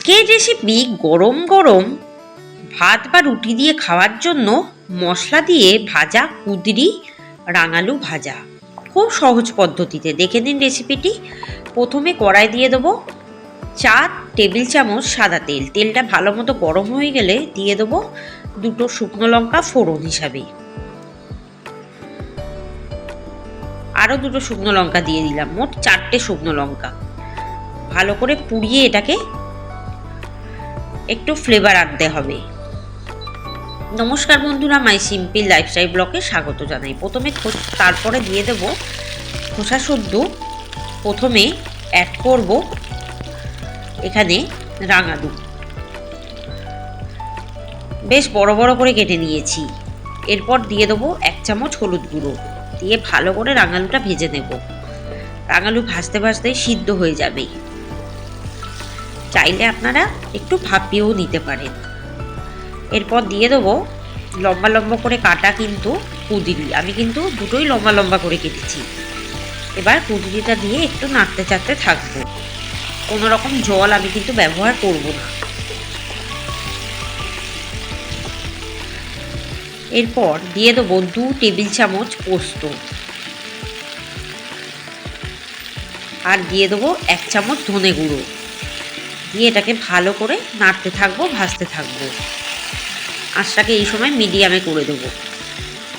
আজকের রেসিপি গরম গরম ভাত বা রুটি দিয়ে খাওয়ার জন্য মশলা দিয়ে ভাজা কুদরি রাঙালু ভাজা। খুব সহজ পদ্ধতিতে। দেখে নিন রেসিপিটি প্রথমে কড়াই দিয়ে দেবো চার টেবিল চামচ সাদা তেল। তেলটা ভালো মতো গরম হয়ে গেলে দিয়ে দেবো দুটো শুকনো লঙ্কা ফোড়ন হিসাবে। আরও দুটো শুকনো লঙ্কা দিয়ে দিলাম। মোট চারটে শুকনো লঙ্কা। ভালো করে পুড়িয়ে এটাকে একটু ফ্লেভার আনতে হবে। নমস্কার বন্ধুরা, মাই সিম্পল লাইফস্টাইল ব্লকে স্বাগত জানাই। প্রথমে তারপরে দিয়ে দেব খোসা সদ্য প্রথমে অ্যাড করব এখানে রাঙালু বেশ বড় বড় করে কেটে নিয়েছি। এরপর দিয়ে দেবো এক চামচ হলুদ গুঁড়ো। দিয়ে ভালো করে রাঙালুটা ভেজে নেব। রাঙালু ভাজতে ভাজতে সিদ্ধ হয়ে যাবে। চাইলে আপনারা একটু ভাপিয়েও নিতে পারেন। এরপর দিয়ে দেবো লম্বা লম্বা করে কাটা কিন্তু কুদিরি আমি কিন্তু দুটোই লম্বা লম্বা করে কেটেছি। এবার কুদিরিটা দিয়ে একটু নাড়তে চাড়তে থাকব। কোনো রকম জল আমি কিন্তু ব্যবহার করব না। এরপর দিয়ে দেবো দু টেবিল চামচ পোস্ত। আর দিয়ে দেবো এক চামচ ধনে গুঁড়ো। দিয়ে এটাকে ভালো করে নাড়তে থাকব, ভাজতে থাকব। আঁচটাকে এই সময় মিডিয়ামে করে দেবো।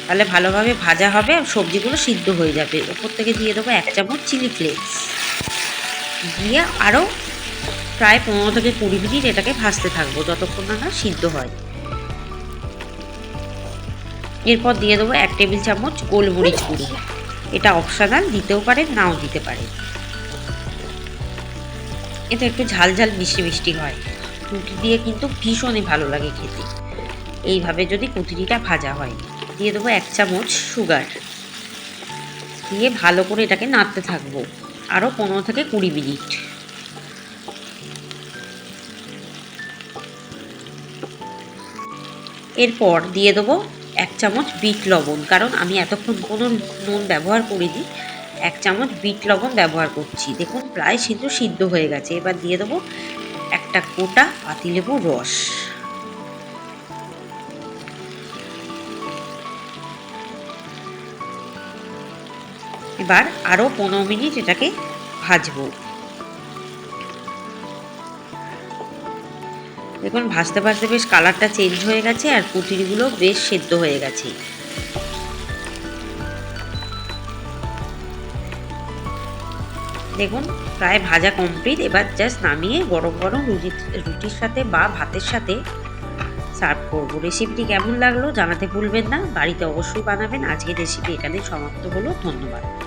তাহলে ভালোভাবে ভাজা হবে আর সবজিগুলো সিদ্ধ হয়ে যাবে। ওপর থেকে দিয়ে দেবো এক চামচ চিলি ফ্লেক্স। দিয়ে আরও প্রায় পনেরো থেকে কুড়ি মিনিট এটাকে ভাজতে থাকব, যতক্ষণ না সিদ্ধ হয়। এরপর দিয়ে দেবো এক টেবিল চামচ গোলমরিচ গুঁড়ি। এটা অপশনাল দিতেও পারেন, নাও দিতে পারেন। এটা একটু ঝাল ঝাল মিষ্টি মিষ্টি হয়। রুটি দিয়ে কিন্তু ভীষণই ভালো লাগে খেতে। এইভাবে যদি কুতিরিটা ভাজা হয়, দিয়ে দেবো এক চামচ সুগার। দিয়ে ভালো করে এটাকে নাড়তে থাকব আরও পনেরো থেকে কুড়ি মিনিট। এরপর দিয়ে দেবো এক চামচ বিট লবণ, কারণ আমি এতক্ষণ কোনো নুন ব্যবহার করিনি। এক চামচ বিট লবণ ব্যবহার করছি। দেখুন, প্রায় সিদ্ধ সিদ্ধ হয়ে গেছে। এবার দিয়ে দেবো একটা গোটা পাতিলেবুর রস। এবার আরও পনেরো মিনিট এটাকে ভাজবো। দেখুন ভাজতে ভাজতে বেশ কালারটা চেঞ্জ হয়ে গেছে আর কুটিরগুলো বেশ সেদ্ধ হয়ে গেছে। দেখুন, প্রায় ভাজা কমপ্লিট এবার জাস্ট নামিয়ে গরম গরম রুটি, রুটির সাথে বা ভাতের সাথে সার্ভ করব। রেসিপিটি কেমন লাগল জানাতে ভুলবেন না। বাড়িতে অবশ্যই বানাবেন। আজকের রেসিপি এখানে সমাপ্ত হলো। ধন্যবাদ।